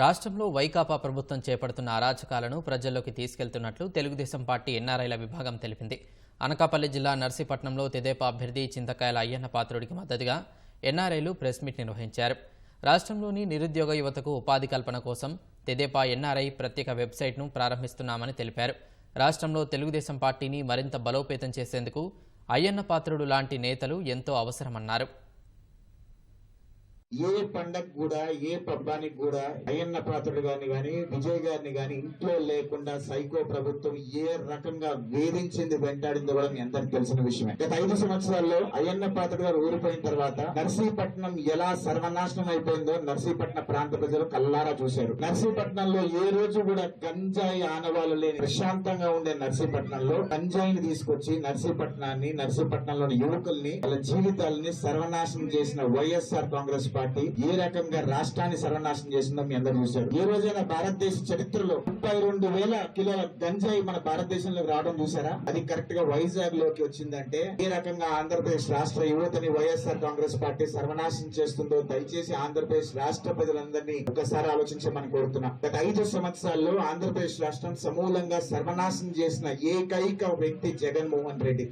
రాష్ట్రంలో వైకాపా ప్రభుత్వం చేపడుతున్న అరాచకాలను ప్రజల్లోకి తీసుకెళ్తున్నట్లు తెలుగుదేశం పార్టీ ఎన్ఆర్ఐల విభాగం తెలిపింది. అనకాపల్లి జిల్లా నర్సీపట్నంలో తెదేపా అభ్యర్థి చింతకాయల అయ్యన్న పాత్రుడికి మద్దతుగా ఎన్ఆర్ఐలు ప్రెస్ మీట్ నిర్వహించారు. రాష్ట్రంలోని నిరుద్యోగ యువతకు ఉపాధి కల్పన కోసం తెదేపా ఎన్ఆర్ఐ ప్రత్యేక వెబ్సైట్ను ప్రారంభిస్తున్నామని తెలిపారు. రాష్ట్రంలో తెలుగుదేశం పార్టీని మరింత బలోపేతం చేసేందుకు అయ్యన్న పాత్రుడు లాంటి నేతలు ఎంతో అవసరమన్నారు. ఏ పండగ కూడా ఏ పబ్బానికి కూడా అయ్యన్న పాత్రుడు గారిని గాని విజయ్ గారిని గాని ఇంట్లో లేకుండా సైకో ప్రభుత్వం ఏ రకంగా వేధించింది వెంటాడిందో కూడా మీ అందరికి తెలిసిన విషయమే. గత ఐదు సంవత్సరాల్లో అయ్యన్న పాత్రుడు గారు ఊరిపోయిన తర్వాత నర్సీపట్నం ఎలా సర్వనాశనం అయిపోయిందో నర్సీపట్నం ప్రాంత ప్రజలు కల్లారా చూశారు. నర్సీపట్నంలో ఏ రోజు కూడా గంజాయి ఆనవాళ్ళు లేని ప్రశాంతంగా ఉండే నర్సీపట్నంలో గంజాయిని తీసుకొచ్చి నర్సీపట్నాన్ని నర్సీపట్నంలోని యువకుల్ని వాళ్ళ జీవితాలని సర్వనాశనం చేసిన వైఎస్ఆర్ కాంగ్రెస్ పార్టీ ఏ రకంగా రాష్ట్రాన్ని సర్వనాశనం చేసిందో మీ అందరూ చూశారు. ఈ రోజైనా భారతదేశ చరిత్రలో ముప్పై రెండు వేల కిలోల గంజాయి మన భారతదేశంలోకి రావడం చూసారా అది కరెక్ట్గా వైజాగ్లోకి వచ్చిందంటే ఏ రకంగా ఆంధ్రప్రదేశ్ రాష్ట్ర యువతని వైఎస్ఆర్ కాంగ్రెస్ పార్టీ సర్వనాశనం చేస్తుందో దయచేసి ఆంధ్రప్రదేశ్ రాష్ట్ర ప్రజలందరినీ ఒకసారి ఆలోచించమని కోరుతున్నాం. గత ఐదు సంవత్సరాల్లో ఆంధ్రప్రదేశ్ రాష్ట్రం సమూలంగా సర్వనాశనం చేసిన ఏకైక వ్యక్తి జగన్మోహన్ రెడ్డి.